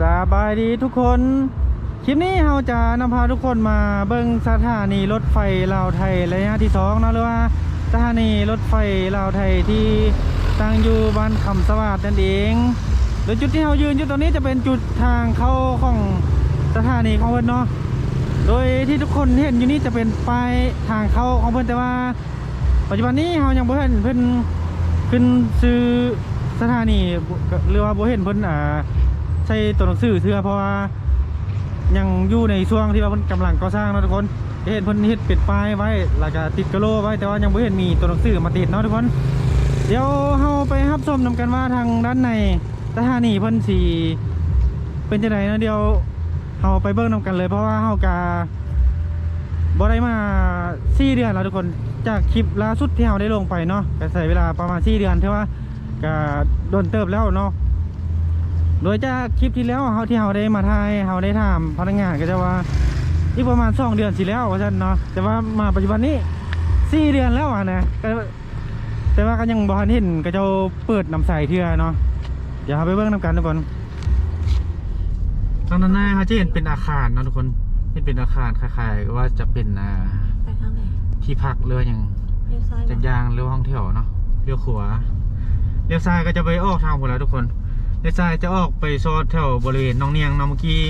สบายดีทุกคน คลิปนี้เราจะนำพาทุกคนมาเบิ่งสถานีรถไฟลาวไทยระยะที่สองเนาะหรือว่าสถานีรถไฟลาวไทยที่ตั้งอยู่บ้านคำสวัสดนั่นเองโดยจุดที่เรายืนอยู่ตรงนี้จะเป็นจุดทางเข้าของสถานีของเพิ่นเนาะโดยที่ทุกคนเห็นอยู่นี่จะเป็นป้ายทางเข้าของเพิ่นแต่ว่า ปัจจุบันนี้เรายังบ่เห็นเพิ่นขึ้นซื้อสถานีหรือว่าบ่เห็นเพิ่นอ่า ใช้ตัวหนังสือเทื่อเพราะว่ายังอยู่ในช่วงที่ว่าเพิ่นกำลังก่อสร้างเนาะทุกคนเห็นเพิ่นเฮ็ดเป็นป้ายไว้แล้วก็ติดกระโลไว้แต่ว่ายังบ่เห็นมีตัวหนังสือมาติดเนาะทุกคน เดี๋ยวเฮาไปรับชมนำกันว่าทางด้านในสถานีเพิ่นสิเป็นจังไดนะเดี๋ยวเฮาไปเบิ่งนำกันเลยเพราะว่าเฮากาบ่ได้มา4เดือนแล้วทุกคนจากคลิปล่าสุดที่เราได้ลงไปเนาะก็ใช้เวลาประมาณ4เดือนเท่าว่าก็โดนเติบแล้วเนาะ โดยจากคลิปที่แล้วเฮาที่เราได้มาถ่ายเราได้ถามพนักงานก็จะว่าอีกประมาณ2เดือนสิแล้วว่าซั่นเนาะแต่ว่ามาปัจจุบันนี้4เดือนแล้วอะนะก็แต่ว่าก็ยังบ่ทันเห็นก็จะเปิดน้ำใสเทื่อเนาะเดี๋ยวเราไปเบิ่งนํกันทุกคนตอนนั้นนะเขาจะเห็นเป็นอาคารเนาะทุกคนเห็นเป็นอาคารคล้ายๆว่าจะเป็นอ่าไปทางไหนที่พักเรืออย่างเลี้ยวซ้ายจักรยางเรือห้องเที่ยวเนาะเรือขวาเลี้ยวซ้ายก็จะไปออกทางหมดแล้วทุกคน เลี้ยวซ้ายจะออกไปโซนแถวบริเวณน้องเนียงเนาะเมื่อกี้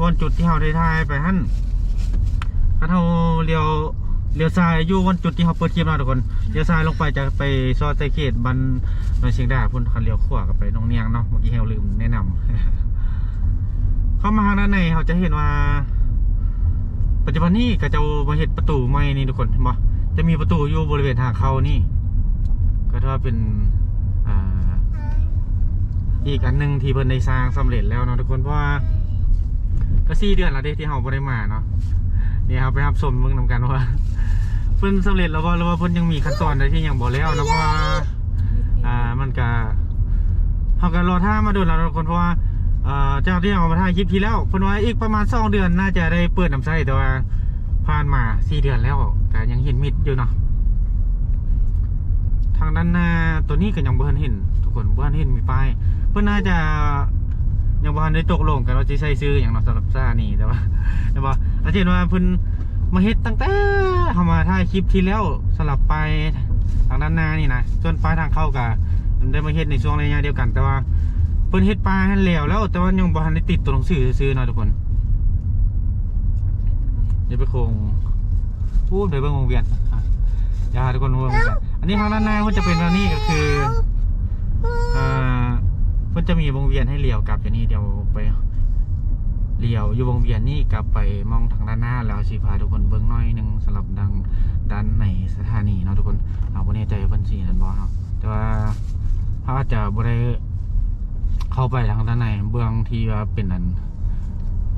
วันจุดที่เราได้ถ่ายไปหั่นถ้าเราเลี้ยวเลี้ยวซ้ายอยู่วันจุดที่เราเปิดคลิปเนาะทุกคนเลี้ยวซ้ายลงไปจะไปซอยไซเขตบันหนองเชียงดาพุ่นคันเลี้ยวขวากับไปน้องเนียงเนาะเมื่อกี้เราลืมแนะนำเข้ามาทางด้านในเราจะเห็นว่า ปัจจุบันนี้ก็จะมาเห็นประตูใหม่นี่ทุกคนเห็นบ่จะมีประตูอยู่บริเวณทางเข้านี่ ก็ถือว่าเป็น อีกอันหนึ่งที่เพิ่นได้สร้างสำเร็จแล้วเนาะทุกคนเพราะว่าก็สี่เดือนแล้วเด้ที่เฮาบ่ได้มาเนาะนี่ครับไปรับชมเบิ่งนำกันว่าเพิ่นสำเร็จแล้วบ่หรือว่าเพิ่นยังมีขั้นตอนใดที่ยังบ่แล้วนะเพราะว่าอ่ามันก็เขาก็รอท่ามาดูแล้วทุกคนเพราะว่าเอ่อจ้าที่เอามาถ่ายคลิปที่แล้วเพิ่นว่าอีกประมาณสองเดือนน่าจะได้เปิดน้ำใสแต่ว่าผ่านมาสี่เดือนแล้วก็ยังเห็นมิดอยู่เนาะทางด้านหน้าตัวนี้ก็ยังบ่ทันเห็น ทุกคนบ่ทันเห็นมีป้าย เพิ่นน่าจะยังบ่ทันได้ตกลงกันว่าจะใช้ซื้ออย่างเนาะสำหรับซ่านี่แต่ว่าแต่ว่าอาจจะเห็นว่าเพิ่นมาเฮ็ดตั้งแต่เฮามาถ่ายคลิปที่แล้วสลับไปทางด้านหน้านี่นะส่วนปลายทางเข้ากับมันได้มาเฮ็ดในช่วงระยะเดียวกันแต่ว่าเพิ่นเฮ็ดปลาให้แล้วแล้ว แต่ว่ายังบ่ทันได้ติดตัวหนังสือซื้อเนาะทุกคนเดี๋ยวไปโคงพูดเดี๋ยวเบิ่งวงเวียนอย่าทุกคนร่วงเวียนอันนี้ทางด้านหน้าเพิ่นจะเป็นอันนี้ก็คือ จะมีวงเวียนให้เลี้ยวกลับอย่นี้เดี๋ยวไปเลี้ยวอยู่วงเวียนนี่กลับไปมองทางด้านหน้าแล้วสิพาทุกคนเบิ่งน้อยหนึงสำหรับดังด้านในสถานีเนาะทุกคนเราบ่แน่ใจว่าเพิ่นสินั่นบ่ครับแต่ว่าเขาจะบ่ได้เข้าไปทางด้านในเบื้องที่ว่าเป็นอัน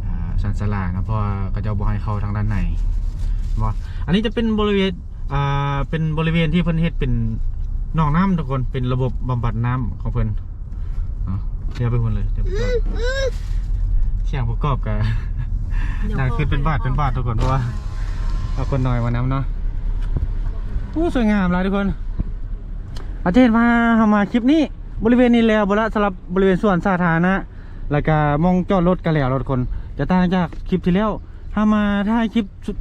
อ่าสันสลานะเพราะว่าก็จะบ่ให้เข้าทางด้านในบ่อันนี้จะเป็นบริเวณอ่าเป็นบริเวณที่เพิ่นเฮ็ดเป็นหนองน้ำทุกคนเป็นระบบบำบัดน้ำของเพิ่น เอาเดี๋ยวไปเพิ่นเลยเดี๋ยวไปก่อนเสียงประกอบกับดังขึ้นเป็นบาทเป็นบาททุกคนเพราะว่าเอาคนน้อยมาน้ำเนาะผู้สวยงามเลยทุกคน อาจจะเห็นว่าเรามาคลิปนี้บริเวณนี้แล้วบละสำหรับบริเวณส่วนสาธารณะแล้วก็มองจอดรถกันแล้วรถคน จะต่างจากคลิปที่แล้วถ้ามาถ้าคลิปสุด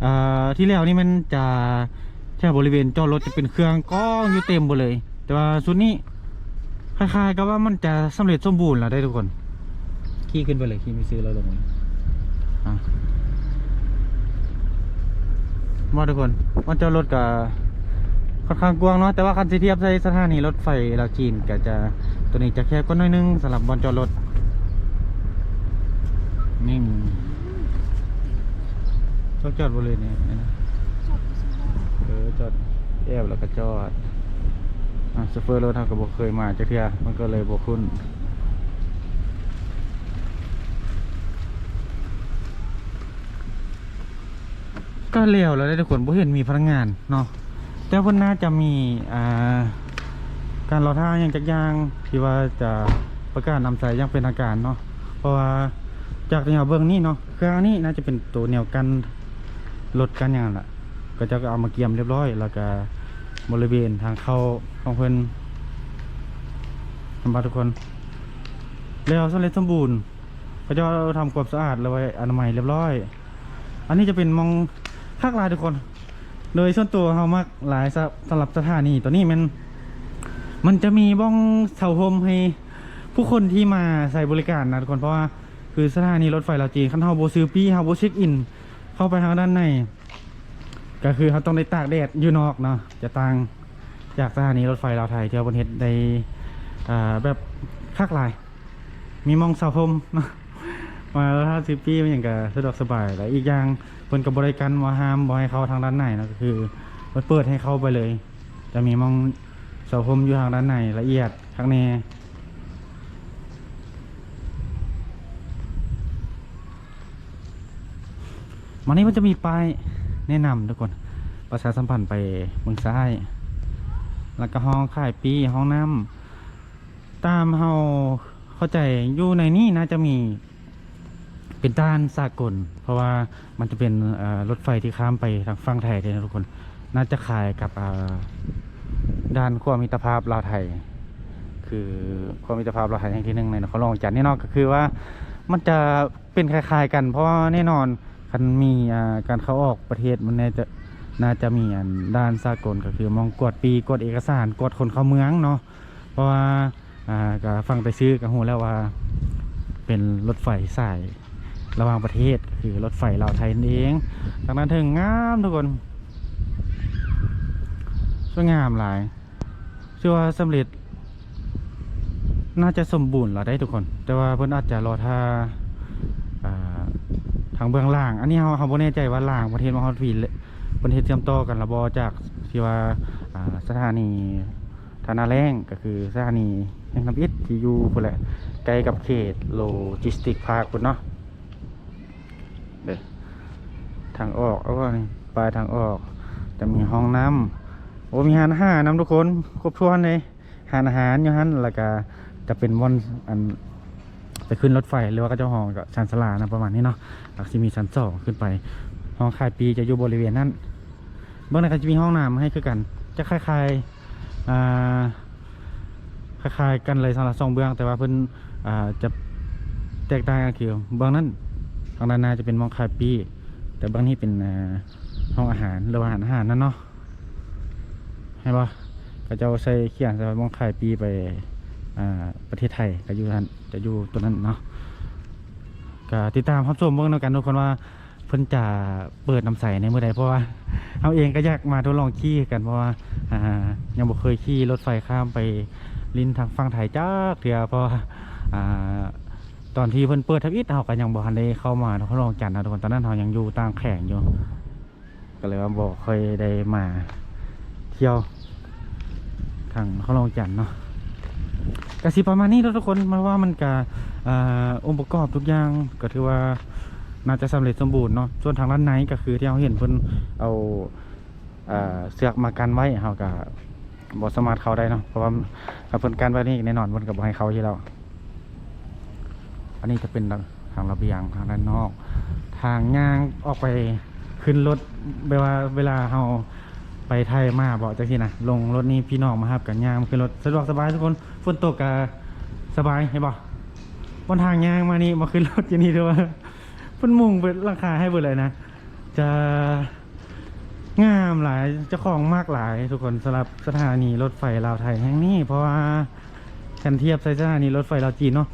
เอ่อที่แล้วนี่มันจะแค่บริเวณจอดรถจะเป็นเครื่องกองอยู่เต็มหมดเลย แต่ว่าสุดนี้ คล้าย ๆกับว่ามันจะสำเร็จสมบูรณ์แล้วได้ทุกคน ขี่ขึ้นไปเลยขี่ไม่ซื้อแล้วลงมาอะมาทุกคนมันจอดรถกับค่อนข้างกว้างเนาะแต่ว่าคันสิเทียบใส่สถานีรถไฟลาวจีนก็จะตัวนี้จะแคบก็น้อยนึงสำหรับบอลจอดรถนี่ต้องจอดบริเวณนี้นะเออจอดแอบแล้วก็จอด อะโซเฟอร์รถเราก็บอกเคยมาจะเทียมันก็เลยบอกคุ้นก็เลี้ยวแล้วได้ทุกคนบ่เห็นมีพนักงานเนาะแต่วันน่าจะมีอ่าการรอท่าอย่างจักย่างที่ว่าจะประกาศนำใส่อยังเป็นทางการเนาะเพราะว่าจากที่เราเบื้องนี้เนาะคืออันนี้น่าจะเป็นตัวแนวกันรถกันอย่างนั้นแหละก็จะเอามาเกี่ยมเรียบร้อย แล้วก็ บริเวณทางเข้าของเพิ่อนนำบาทุกคน แล้วสำเร็จสมบูรณ์เขาจะทำความสะอาดแล้วไว้อนามัยเรียบร้อย อันนี้จะเป็นมองภาคลายทุกคน โดยส่วนตัวเขามักหลายสะสำหรับสถานีตัวนี้มันมันจะมีบ้องเสาโฮมให้ผู้คนที่มาใส่บริการนะทุกคนเพราะว่าคือสถานีรถไฟลาวจีนขั้นเฮาโบซื้อปี้เฮาโบเช็คอิน เข้าไปทางด้านใน ก็คือเขาต้องได้ตากแดดอยู่นอกเนาะจะต่างจากสถานีรถไฟลาวไทยเที่เราบนเฮ็ดในแบบคักหลาย มีมองเสาโฮมนะมาแล้วถ้าซิปีมันอย่างก็สะดวกสบายและอีกอย่างเพิ่นกับบริการว่าห้ามบ่ให้เข้าทางด้านในนะก็คือเพิ่นเปิดให้เข้าไปเลย จะมีมองเสาโฮมอยู่ทางด้านในละเอียดข้างในมันนี้มันจะมีป้าย แนะนำทุกคน ประชาสัมพันธ์ไปเมืองซ้าย แล้วก็ห้องขายปีห้องน้ำตามเฮาเข้าใจอยู่ในนี้น่าจะมีเป็นด้านสากล เพราะว่ามันจะเป็นรถไฟที่ข้ามไปทางฝั่งไทยเลยนะทุกคน น่าจะขายกับด้านขั้วมิตรภาพลาวไทย คือขั้วมิตรภาพลาวไทยแห่างที่หนึ่งในนครหลวงจันทร์นี่นอกก็คือว่ามันจะเป็นคล้ายๆกัน เพราะแน่นอน คันมีการเข้าออกประเทศมันน่าจะน่าจะมีอันด้านสากลก็คือมองกดปีกดเอกสารกดคนเข้าเมืองเนาะเพราะว่าก็ฟังไปซื้อก็หูแล้วว่า เป็นรถไฟสายระหว่างประเทศคือรถไฟลาวไทยนั่นเองดังนั้นถึงงามทุกคนสวยงามหลายชื่อว่าสำเร็จ น่าจะสมบูรณ์แล้วได้ทุกคน แต่ว่าเพิ่นอาจจะรอท่า ทางเบื้องล่าง อันนี้เราเราบ่แน่ใจว่าล่างประเทศมหาวิทยาลัยประเทศเชื่อมต่อกันระบอจากที่ว่าสถานีธนาแรงก็คือสถานีแห่งน้ำอิฐที่อยู่พุ่นแหละใกล้กับเขตโลจิสติกพาร์คพุ่นเนาะเด้อทางออกแล้วก็นี่ปลายทางออก จะมีห้องน้ำโอ้มีหานอาหารน้ำทุกคนครบถ้วนเลยหานอาหารอยู่ฮันแล้วก็จะเป็นวันอัน ไปขึ้นรถไฟหรือว่าก็จะห้องกับชันสลานะประมาณนี้เนาะหลักจะมีชั้นสองขึ้นไปห้องขายปีจะอยู่บริเวณนั้นเบื้องในก็จะมีห้องน้ำให้คือกัน จะคล้ายๆอ่าคล้ายๆกันเลยสำหรับสองเบื้อง แต่ว่าเพิ่นอ่าจะแตกต่างกันคือเบื้องนั้นทางด้านหน้าจะเป็นมองคายปี แต่บางนี้เป็นห้องอาหารหรือว่าอาหารอาหารนั่นเนาะให้ปะก็จะใส่เขียนใส่มองคายปีไป ประเทศไทยก็อยู่นั้นจะอยู่ตัวนั้นเนาะก็ติดตามรับชมเบิ่งแล้วกันทุกคนว่าเพิ่นจะเปิดน้ำใสในเมื่อใดเพราะว่าเอาเองก็อยากมาทดลองขี่กันเพราะว่าอ่ายังบ่เคยขี่รถไฟข้ามไปลินทางฝั่งไทยจ้าเถื่อเพราะอ่าตอนที่เพิ่นเปิดทวิตเราก็ยังบ่ทันได้เข้ามาทดลองจันทร์นะทุกคนตอนนั้นเรายังอยู่ต่างแข่งอยู่ก็เลยว่าบ่เคยได้มาเที่ยวทางเขาลองจันทร์เนาะ กสิประมาณนี้แล้วทุกคนมาว่ามันก็อ่าองค์ประกอบทุกอย่างก็ถือว่าน่าจะสำเร็จสมบูรณ์เนาะส่วนทางด้านในก็คือที่เราเห็นเพิ่นเอาอ่าเสือกมากันไว้เราก็บ่สมารถเขาได้เนาะเพราะว่าถ้าเพิ่นกันไว้นี่แน่นอนเพิ่นก็บ่ให้เขาอยู่แล้วอันนี้จะเป็นทางระเบียงทางด้านนอก ทางย่างออกไปขึ้นรถเวลาเวลาเรา ไปไทยมาบอกจังซี่นะลงรถนี้พี่น้องมาครับกันยางขึ้นรถสะดวกสบายทุกคนฝนตกก็สบายเห็นบ่บนทางยางมานี่มาขึ้นรถอย่างนี้ด้วยพิ่นมุ่งเป็นราคาให้เบิดเลยนะ จะงามหลายเจ้าของมากหลายทุกคนสำหรับสถานีรถไฟลาวไทยแห่งนี้ เพราะว่ากันเทียบใส่สถานีรถไฟลาวจีนเนาะ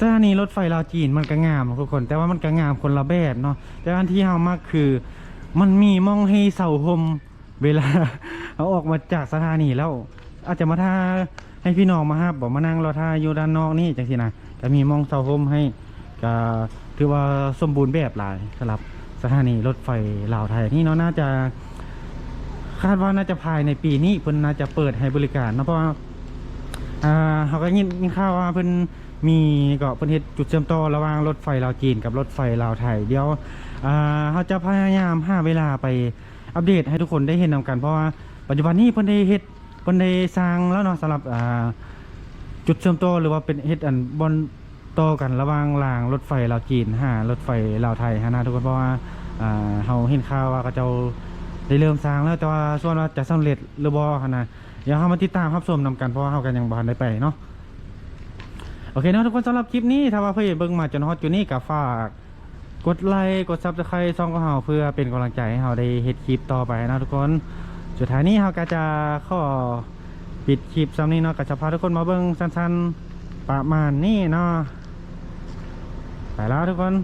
สถานีรถไฟลาวจีนมันก็งามทุกคน แต่ว่ามันก็งามคนละแบบเนาะแต่อันที่เฮามากคือ มันมีมองให้เสาหม เวลาเอาออกมาจากสถานีแล้ว อาจจะมาท่าให้พี่น้องมาฮับบอกมานั่งรอท่าอยู่ด้านนอกนี่จังสินะก็มีมองเสาหมให้ก็ถือว่าสมบูรณ์แบบหลายสำหรับสถานีรถไฟลาวไทยนี่เนาะน่าจะ คาดว่าน่าจะภายในปีนี้เพิ่นน่าจะเปิดให้บริการเนะเพราะว่าอ่าเขาก็ยินยินข่าวว่าเพิ่นมีก็เพิ่นเฮ็ดจุดเชื่อมต่อระหว่างรถไฟลาวจีนกับรถไฟลาวไทยเดี๋ยวอ่าเขาจะพยายามหาเวลาไป อัปเดตให้ทุกคนได้เห็นนำกันเพราะว่าปัจจุบันนี้เพิ่นได้เฮ็ดเพิ่นได้สร้างแล้วเนาะสำหรับอ่าจุดเชื่อมต่อหรือว่าเป็นเฮ็ดอันบอนต่อกันระหว่างรางรถไฟลาวจีนหารถไฟลาวไทยฮะนะทุกคนเพราะว่าอ่าเฮาเห็นข่าวว่าเขาเจ้าได้เริ่มสร้างแล้วแต่ว่าส่วนว่าจะสำเร็จหรือบ่ฮะนะเดี๋ยวเรามาติดตามรับชมนำกันเพราะว่าเรากันยังบานได้ไปเนาะโอเคเนาะทุกคนสำหรับคลิปนี้ถ้าว่าเพื่อนเบิ่งมาจนฮอตอยู่นี่ก็ฝาก กดไลค์กดซับสไครต์ช่องของเราเพื่อเป็นกำลังใจให้เราได้เฮ็ดคลิปต่อไปนะทุกคน สุดท้ายนี้เราก็จะขอปิดคลิปซ้ำนี้เนาะก็จะพาทุกคนมาเบิ้งสั้นๆประมาณนี้เนาะไปแล้วทุกคน